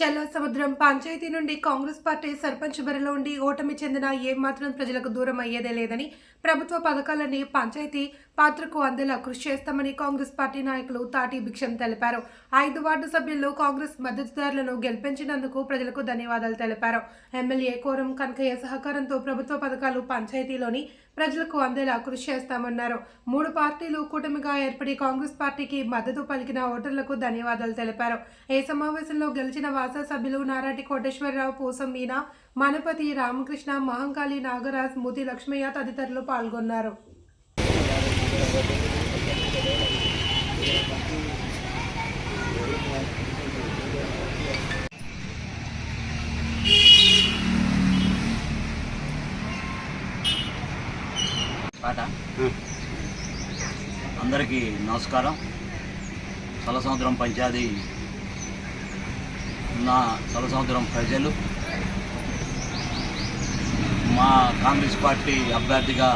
చెల్ల సముద్రం పంచాయతీ నుండి కాంగ్రెస్ పార్టీ సర్పంచ్ బరిలో ఉండి ఓటమి చెందిన ఏమాత్రం ప్రజలకు దూరం అయ్యేదే లేదని ప్రభుత్వ పథకాలన్నీ పంచాయతీ పాత్రకు అందేలా కృషి చేస్తామని కాంగ్రెస్ పార్టీ నాయకులు తాటి భిక్షం తెలిపారు. ఐదు వార్డు సభ్యులు కాంగ్రెస్ మద్దతుదారులను గెలిపించినందుకు ప్రజలకు ధన్యవాదాలు తెలిపారు. ఎమ్మెల్యే కోరం కనకయ్య సహకారంతో ప్రభుత్వ పథకాలు పంచాయతీలోని ప్రజలకు అందేలా కృషి చేస్తామన్నారు. మూడు పార్టీలు కూటమిగా ఏర్పడి కాంగ్రెస్ పార్టీకి మద్దతు పలికిన ఓటర్లకు ధన్యవాదాలు తెలిపారు. ఈ సమావేశంలో గెలిచిన వాసా సభ్యులు నారాటి కోటేశ్వరరావు పూసం మీనా మనపతి రామకృష్ణ మహంకాళి నాగరాజ్ ముతి లక్ష్మయ్య తదితరులు పాల్గొన్నారు. పాట? అందరికీ నమస్కారం. సముద్రం పంచాయతీ నా సముద్రం ప్రజలు. మా కాంగ్రెస్ పార్టీ అభ్యర్థిగా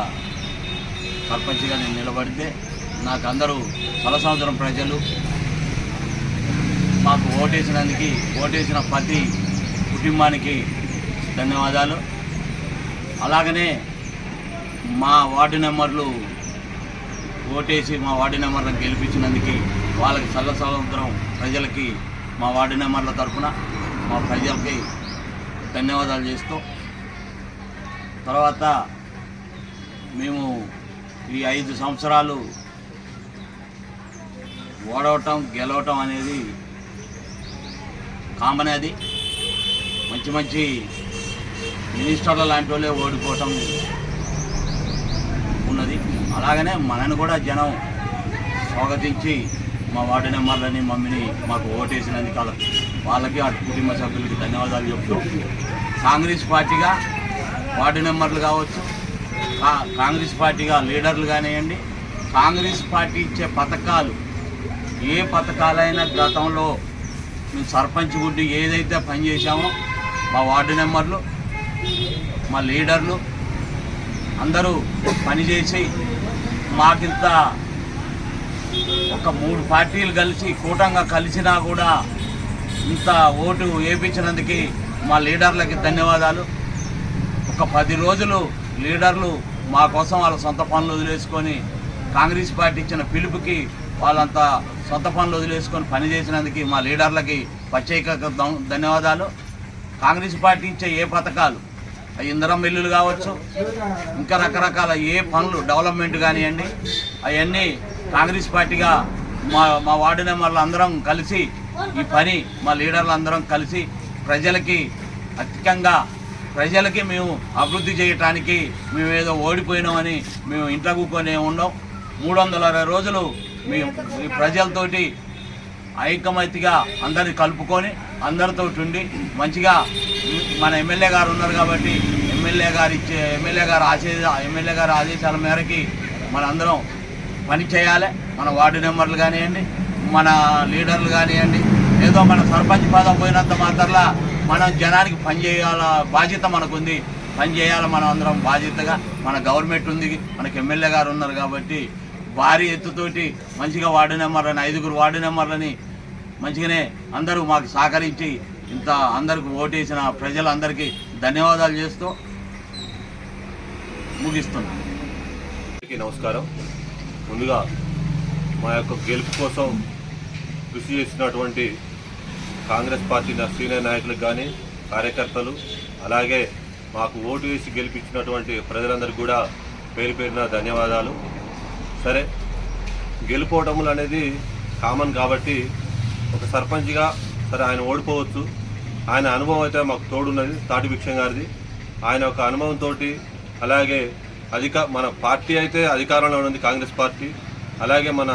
సర్పంచ్గా నేను నిలబడితే నాకు అందరూ సముద్రం ప్రజలు. మాకు ఓటేసినందుకు ఓటేసిన ప్రతి కుటుంబానికి ధన్యవాదాలు. అలాగనే మా వార్డు నెంబర్లు ఓటేసి మా వార్డు నెంబర్లను గెలిపించినందుకు వాళ్ళకి చల్ల సముద్రం ప్రజలకి మా వార్డు నెంబర్ల తరఫున మా ప్రజలకి ధన్యవాదాలు చేస్తూ తర్వాత మేము ఈ ఐదు సంవత్సరాలు ఓడవటం గెలవటం అనేది కామన్ అది. మంచి మంచి మినిస్టర్ల లాంటి వాళ్ళే ఓడిపోవటం ఉన్నది. అలాగనే మనని కూడా జనం స్వాగతించి మా వార్డు నెంబర్లని మమ్మీని మాకు ఓటేసినందుకు వాళ్ళకి వాళ్ళకి అటు కుటుంబ సభ్యులకి ధన్యవాదాలు చెప్తూ కాంగ్రెస్ పార్టీగా వార్డు నెంబర్లు కావచ్చు కాంగ్రెస్ పార్టీగా లీడర్లు కానివ్వండి కాంగ్రెస్ పార్టీ ఇచ్చే పథకాలు ఏ పథకాలైనా గతంలో మేము సర్పంచ్ గుడ్డి ఏదైతే పనిచేసామో మా వార్డు నెంబర్లు మా లీడర్లు అందరూ పనిచేసి మాకింత ఒక మూడు పార్టీలు కలిసి కూటంగా కలిసినా కూడా ఇంత ఓటు వేయించినందుకు మా లీడర్లకి ధన్యవాదాలు. ఒక పది రోజులు లీడర్లు మా కోసం వాళ్ళ సొంత పనులు వదిలేసుకొని కాంగ్రెస్ పార్టీ ఇచ్చిన పిలుపుకి వాళ్ళంతా సొంత పనులు వదిలేసుకొని పనిచేసినందుకు మా లీడర్లకి ప్రత్యేక ధన్యవాదాలు. కాంగ్రెస్ పార్టీ ఇచ్చే ఏ పథకాలు ఇంధనం బిల్లులు కావచ్చు. ఇంకా రకరకాల ఏ పనులు డెవలప్మెంట్ కానివ్వండి అవన్నీ కాంగ్రెస్ పార్టీగా మా మా వార్డు మెంబర్లు అందరం కలిసి ఈ పని మా లీడర్లు అందరం కలిసి ప్రజలకి అధికంగా ప్రజలకి మేము అభివృద్ధి చేయటానికి మేము ఏదో ఓడిపోయినామని మేము ఇంట్లో కూర్చొని ఉండం మూడు వందల అరవై రోజులు మేము ప్రజలతోటి ఐకమతిగా అందరిని కలుపుకొని అందరితో ఉండి మంచిగా మన ఎమ్మెల్యే గారు ఉన్నారు కాబట్టి ఎమ్మెల్యే గారు ఇచ్చే ఎమ్మెల్యే గారు ఆదేశ ఎమ్మెల్యే గారి ఆదేశాల మేరకి మనందరం పని చేయాలి. మన వార్డు నెంబర్లు కానివ్వండి మన లీడర్లు కానివ్వండి ఏదో మన సర్పంచ్ పదం పోయినంత మాత్రలా మనం జనానికి పని చేయాల బాధ్యత మనకుంది. పని చేయాలి మనం అందరం బాధ్యతగా. మన గవర్నమెంట్ ఉంది మనకి ఎమ్మెల్యే గారు ఉన్నారు కాబట్టి భారీ ఎత్తుతోటి మంచిగా వార్డు నెంబర్లని ఐదుగురు వార్డు నెంబర్లని మంచిగానే అందరూ మాకు సహకరించి ఇంత అందరికి ఓటేసిన ప్రజలందరికీ ధన్యవాదాలు చేస్తూ ముగిస్తున్నాను నమస్కారం. ముందుగా మా యొక్క గెలుపు కోసం కృషి చేసినటువంటి కాంగ్రెస్ పార్టీ సీనియర్ నాయకులకు కానీ కార్యకర్తలు అలాగే మాకు ఓటు వేసి గెలిపించినటువంటి ప్రజలందరికీ కూడా పేరు పేరున ధన్యవాదాలు. సరే గెలుపోవటములు అనేది కామన్ కాబట్టి ఒక సర్పంచ్గా సరే ఆయన ఓడిపోవచ్చు. ఆయన అనుభవం అయితే మాకు తోడున్నది తాటి భిక్షం గారిది. ఆయన ఒక అనుభవంతో అలాగే అధిక మన పార్టీ అయితే అధికారంలో ఉంది కాంగ్రెస్ పార్టీ. అలాగే మన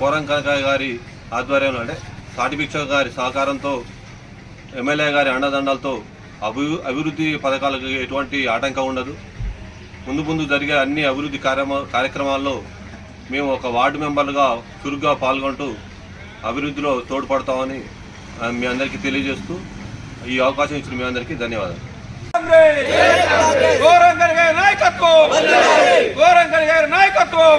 పోరం కనకాయ గారి ఆధ్వర్యంలో అంటే తాటి భిక్ష గారి సహకారంతో ఎమ్మెల్యే గారి అండదండాలతో అభి అభివృద్ధి పథకాలకు ఎటువంటి ఆటంకం ఉండదు. ముందు ముందు జరిగే అన్ని అభివృద్ధి కార్యమ కార్యక్రమాల్లో మేము ఒక వార్డు మెంబర్లుగా చురుగ్గా పాల్గొంటూ అభివృద్ధిలో తోడ్పడతామని మీ అందరికీ తెలియజేస్తూ ఈ అవకాశం ఇచ్చిన మీ అందరికీ ధన్యవాదాలు. నాయకత్వం! నాయకత్వం!